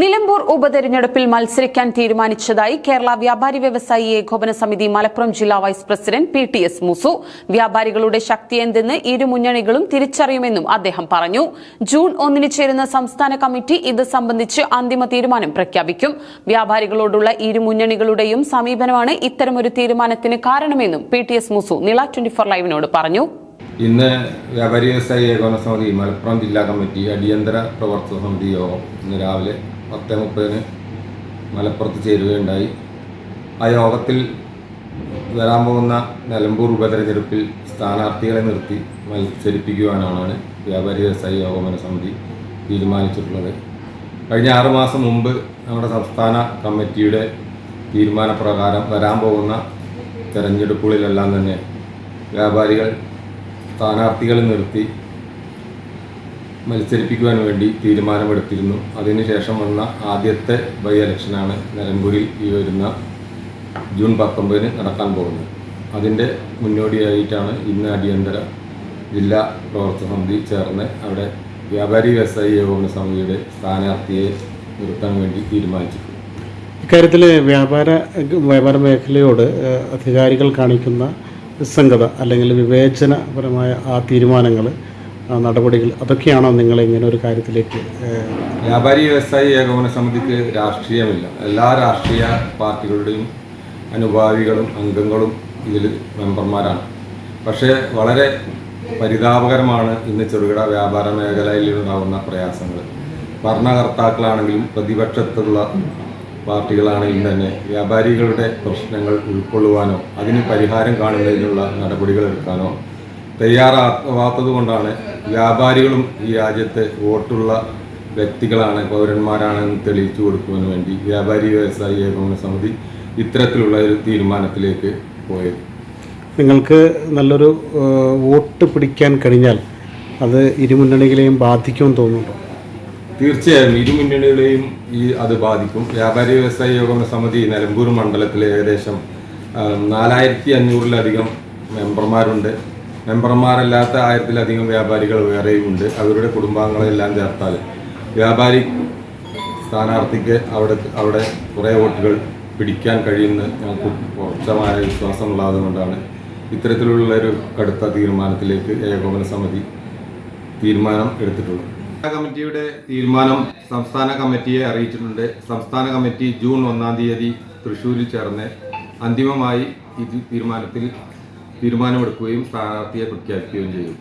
Nilambur ഉപതെരഞ്ഞെടുപ്പിൽ മത്സരിക്കാൻ തീരുമാനിച്ചതായി കേരള വ്യാപാരി വ്യവസായി ഏകോപന സമിതി മലപ്പുറം ജില്ലാ vice president P T S മുസു. വ്യാപാരികളുടെ ശക്തി എന്തെന്ന് ഇരു മുന്നണികളും തിരിച്ചറിയുമെന്നും അദ്ദേഹം പറഞ്ഞു. ജൂൺ ഒന്നിന് ചേരുന്ന സംസ്ഥാന കമ്മിറ്റി ഇത് സംബന്ധിച്ച് അന്തിമ തീരുമാനം പ്രഖ്യാപിക്കും. വ്യാപാരികളോടുള്ള ഇരു മുന്നണികളുടെയും സമീപനമാണ് ഇത്തരമൊരു തീരുമാനത്തിന് കാരണമെന്നും പി ടി എസ് മുസു നില ട്വന്റി ഫോർ ലൈവിനോട് പറഞ്ഞു. ഇന്ന് വ്യാപാരി വ്യവസായി ഏകോപന സമിതി മലപ്പുറം ജില്ലാ കമ്മിറ്റി അടിയന്തര പ്രവർത്തക സമിതി യോഗം ഇന്ന് രാവിലെ പത്ത് മുപ്പതിന് മലപ്പുറത്ത് ചേരുകയുണ്ടായി. ആ യോഗത്തിൽ വരാൻ പോകുന്ന നിലമ്പൂർ ഉപതെരഞ്ഞെടുപ്പിൽ സ്ഥാനാർത്ഥികളെ നിർത്തി മത്സരിപ്പിക്കുവാനാണ് വ്യാപാരി വ്യവസായി യോഗമന സമിതി തീരുമാനിച്ചിട്ടുള്ളത്. കഴിഞ്ഞ ആറുമാസം മുമ്പ് നമ്മുടെ സംസ്ഥാന കമ്മിറ്റിയുടെ തീരുമാനപ്രകാരം വരാൻ പോകുന്ന തെരഞ്ഞെടുപ്പുകളിലെല്ലാം തന്നെ വ്യാപാരികൾ സ്ഥാനാർത്ഥികളെ നിർത്തി മത്സരിപ്പിക്കുവാൻ വേണ്ടി തീരുമാനമെടുത്തിരുന്നു. അതിനുശേഷം വന്ന ആദ്യത്തെ ബൈ ഇലക്ഷനാണ് നിലമ്പൂരിൽ ഈ വരുന്ന ജൂൺ പത്തൊമ്പതിന് നടക്കാൻ പോകുന്നത്. അതിന്റെ മുന്നോടിയായിട്ടാണ് ഇന്ന് അടിയന്തര ജില്ലാ പ്രവർത്തക സമിതി ചേർന്ന് അവിടെ വ്യാപാരി വ്യവസായി ഏകോപന സമിതിയുടെ സ്ഥാനാർത്ഥിയെ നിർത്താൻ വേണ്ടി തീരുമാനിച്ചിട്ടുണ്ട് ഇക്കാര്യത്തിൽ വ്യാപാര വ്യാപാര മേഖലയോട് അധികാരികൾ കാണിക്കുന്ന നിസ്സംഗത അല്ലെങ്കിൽ വിവേചനപരമായ ആ തീരുമാനങ്ങൾ നടപടികൾ അതൊക്കെയാണോ നിങ്ങൾ ഇങ്ങനെ ഒരു കാര്യത്തിലേക്ക് വ്യാപാരി വ്യവസായി ഏകോപന സമിതിക്ക് രാഷ്ട്രീയമില്ല. എല്ലാ രാഷ്ട്രീയ പാർട്ടികളുടെയും അനുഭാവികളും അംഗങ്ങളും ഇതിൽ മെമ്പർമാരാണ്. പക്ഷേ വളരെ പരിതാപകരമാണ് ഇന്ന് ചെറുകിട വ്യാപാര മേഖലയിൽ ഉണ്ടാകുന്ന പ്രയാസങ്ങൾ ഭരണകർത്താക്കളാണെങ്കിലും പ്രതിപക്ഷത്തുള്ള പാർട്ടികളാണെങ്കിലും തന്നെ. വ്യാപാരികളുടെ പ്രശ്നങ്ങൾ ഉൾക്കൊള്ളുവാനോ അതിന് പരിഹാരം കാണുന്നതിനുള്ള നടപടികൾ എടുക്കാനോ തയ്യാറാവാത്തത് കൊണ്ടാണ് വ്യാപാരികളും ഈ രാജ്യത്തെ വോട്ടുള്ള വ്യക്തികളാണ് പൗരന്മാരാണെന്ന് തെളിയിച്ചു കൊടുക്കുന്നതിന് വേണ്ടി വ്യാപാരി വ്യവസായി ഏകോപന സമിതി ഇത്തരത്തിലുള്ള ഒരു തീരുമാനത്തിലേക്ക് പോയത്. നിങ്ങൾക്ക് നല്ലൊരു വോട്ട് പിടിക്കാൻ കഴിഞ്ഞാൽ അത് ഇരുമുന്നണികളെയും ബാധിക്കുമെന്ന് തോന്നുന്നുണ്ടോ? തീർച്ചയായും ഇരുമുന്നണികളെയും ഈ അത് ബാധിക്കും. വ്യാപാരി വ്യവസായ ഏകോപന സമിതി നിലമ്പൂർ മണ്ഡലത്തിൽ ഏകദേശം നാലായിരത്തി അഞ്ഞൂറിലധികം മെമ്പർമാരുണ്ട്. മെമ്പർമാരല്ലാത്ത ആയിരത്തിലധികം വ്യാപാരികൾ വേറെയും ഉണ്ട്. അവരുടെ കുടുംബാംഗങ്ങളെല്ലാം ചേർത്താൽ വ്യാപാരി സ്ഥാനാർത്ഥിക്ക് അവിടെ അവിടെ കുറേ വോട്ടുകൾ പിടിക്കാൻ കഴിയുന്ന ഞങ്ങൾക്ക് ഉറച്ചമായ വിശ്വാസമുള്ളത് കൊണ്ടാണ് ഇത്തരത്തിലുള്ള ഒരു കടുത്ത തീരുമാനത്തിലേക്ക് ഏകോപന സമിതി തീരുമാനം എടുത്തിട്ടുള്ളത്. കമ്മിറ്റിയുടെ തീരുമാനം സംസ്ഥാന കമ്മിറ്റിയെ അറിയിച്ചിട്ടുണ്ട്. സംസ്ഥാന കമ്മിറ്റി ജൂൺ ഒന്നാം തീയതി തൃശ്ശൂരിൽ ചേർന്ന് അന്തിമമായി ഈ തീരുമാനത്തിൽ തീരുമാനമെടുക്കുകയും സ്ഥാനാർത്ഥിയെ പ്രഖ്യാപിക്കുകയും ചെയ്യും.